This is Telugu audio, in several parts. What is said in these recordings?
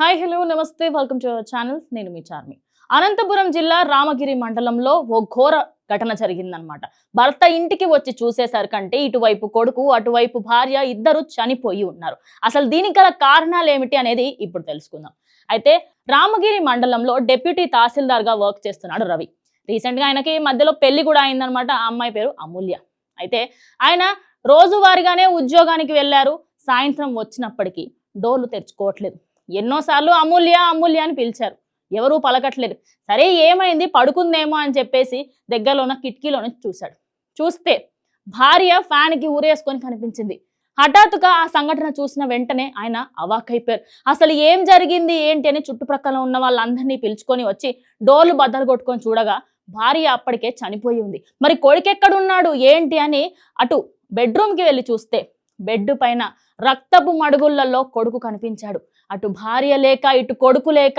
హాయ్ హలో నమస్తే వెల్కమ్ టు అవర్ ఛానల్. నేను మీ చార్మి. అనంతపురం జిల్లా రామగిరి మండలంలో ఓ ఘోర ఘటన జరిగిందనమాట భర్త ఇంటికి వచ్చి చూసేసరికంటే ఇటువైపు కొడుకు అటువైపు భార్య ఇద్దరు చనిపోయి ఉన్నారు. అసలు దీనికి గల కారణాలు ఏమిటి అనేది ఇప్పుడు తెలుసుకుందాం. అయితే రామగిరి మండలంలో డెప్యూటీ తహసీల్దార్గా వర్క్ చేస్తున్నాడు రవి. రీసెంట్గా ఆయనకి మధ్యలో పెళ్ళి కూడా అయిందనమాట ఆ అమ్మాయి పేరు అమూల్య. అయితే ఆయన రోజువారీగానే ఉద్యోగానికి వెళ్ళారు. సాయంత్రం వచ్చినప్పటికీ డోర్లు తెరుచుకోవట్లేదు. ఎన్నోసార్లు అమూల్య అమూల్య అని పిలిచారు. ఎవరూ పలకట్లేదు. సరే ఏమైంది? పడుకుందేమో అని చెప్పేసి దగ్గరలో ఉన్న కిటికీలో చూశాడు. చూస్తే భార్య ఫ్యాన్కి ఊరేసుకొని కనిపించింది. హఠాత్తుగా ఆ సంఘటన చూసిన వెంటనే ఆయన అవాకైపోయారు అసలు ఏం జరిగింది? ఏంటి? అని చుట్టుప్రక్కల ఉన్న వాళ్ళందరినీ పిలుచుకొని వచ్చి డోర్లు బద్దలు కొట్టుకొని చూడగా భార్య అప్పటికే చనిపోయి ఉంది. మరి కొడుకెక్కడున్నాడు? ఏంటి? అని అటు బెడ్రూమ్కి వెళ్ళి చూస్తే బెడ్ పైన రక్తపు మడుగులలో కొడుకు కనిపించాడు. అటు భార్య లేక ఇటు కొడుకు లేక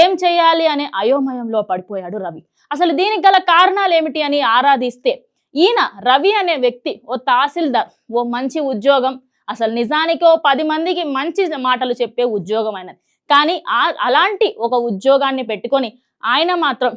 ఏం చేయాలి అనే అయోమయంలో పడిపోయాడు రవి. అసలు దీనికి గల కారణాలు ఏమిటి అని ఆరాధిస్తే ఈయన రవి అనే వ్యక్తి ఓ తహసీల్దార్ ఓ మంచి ఉద్యోగం అసలు నిజానికి ఓ పది మందికి మంచి మాటలు చెప్పే ఉద్యోగం అయినది కానీ ఆ అలాంటి ఒక ఉద్యోగాన్ని పెట్టుకొని ఆయన మాత్రం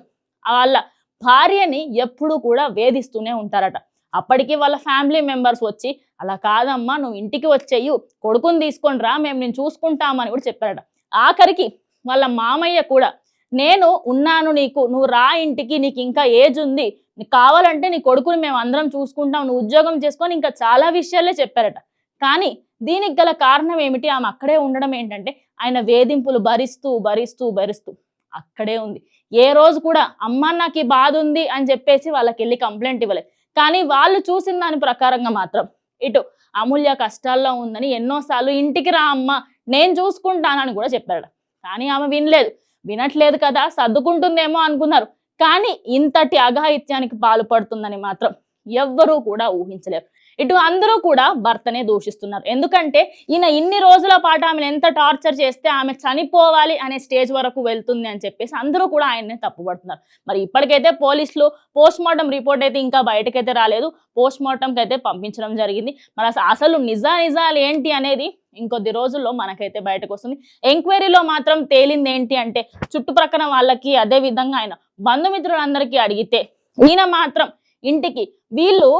వాళ్ళ భార్యని ఎప్పుడూ కూడా వేధిస్తూనే ఉంటారట. అప్పటికి వాళ్ళ ఫ్యామిలీ మెంబర్స్ వచ్చి అలా కాదమ్మా నువ్వు ఇంటికి వచ్చేయు కొడుకుని తీసుకొని రా మేము నేను చూసుకుంటామని కూడా చెప్పారట. ఆఖరికి వాళ్ళ మామయ్య కూడా నేను ఉన్నాను నీకు నువ్వు రా ఇంటికి నీకు ఇంకా ఏజ్ ఉంది నీకు కావాలంటే నీ కొడుకుని మేము అందరం చూసుకుంటాం నువ్వు ఉద్యోగం చేసుకొని ఇంకా చాలా విషయాలే చెప్పారట. కానీ దీనికి గల కారణం ఏమిటి? ఆమె అక్కడే ఉండడం ఏంటంటే ఆయన వేధింపులు భరిస్తూ భరిస్తూ భరిస్తూ అక్కడే ఉంది. ఏ రోజు కూడా అమ్మ నాకు ఈ బాధ ఉంది అని చెప్పేసి వాళ్ళకి వెళ్ళి కంప్లైంట్ ఇవ్వలేదు. కానీ వాళ్ళు చూసిన దాని ప్రకారంగా మాత్రం ఇటు అమూల్య కష్టాల్లో ఉందని ఎన్నోసార్లు ఇంటికి రా అమ్మ నేను చూసుకుంటానని కూడా చెప్పాడు కానీ ఆమె వినలేదు. వినట్లేదు కదా సర్దుకుంటుందేమో అనుకున్నారు. కానీ ఇంతటి అఘాయిత్యానికి పాల్పడుతుందని మాత్రం ఎవ్వరూ కూడా ఊహించలేరు. ఇటు అందరూ కూడా భర్తనే దూషిస్తున్నారు. ఎందుకంటే ఈయన ఇన్ని రోజుల పాటు ఆమెను ఎంత టార్చర్ చేస్తే ఆమె చనిపోవాలి అనే స్టేజ్ వరకు వెళ్తుంది అని చెప్పేసి అందరూ కూడా ఆయన్నే తప్పుపడుతున్నారు మరి ఇప్పటికైతే పోలీసులు పోస్ట్ మార్టం రిపోర్ట్ అయితే ఇంకా బయటకైతే రాలేదు. పోస్ట్ మార్టంకి అయితే పంపించడం జరిగింది. మరి అసలు అసలు నిజా నిజాలు ఏంటి అనేది ఇంకొద్ది రోజుల్లో మనకైతే బయటకు వస్తుంది ఎంక్వైరీలో మాత్రం తేలింది ఏంటి అంటే చుట్టుప్రక్కల వాళ్ళకి అదే విధంగా ఆయన బంధుమిత్రులందరికీ అడిగితే ఈయన మాత్రం ఇంటికి వీళ్ళు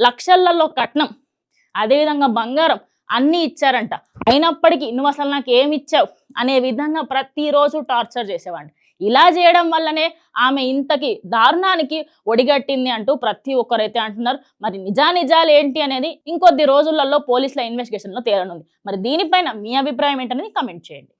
లక్షలలో కట్నం. అదేవిధంగా బంగారం అన్నీ ఇచ్చారంట. అయినప్పటికీ నువ్వు అసలు నాకు ఏమి ఇచ్చావు? అనే విధంగా ప్రతిరోజు టార్చర్ చేసేవాడిని. ఇలా చేయడం వల్లనే ఆమె ఇంతకి దారుణానికి ఒడిగట్టింది అంటూ ప్రతి ఒక్కరైతే అంటున్నారు. మరి నిజా నిజాలు ఏంటి అనేది ఇంకొద్ది రోజులలో పోలీసుల ఇన్వెస్టిగేషన్లో తేలనుంది. మరి దీనిపైన మీ అభిప్రాయం ఏంటనేది కమెంట్ చేయండి.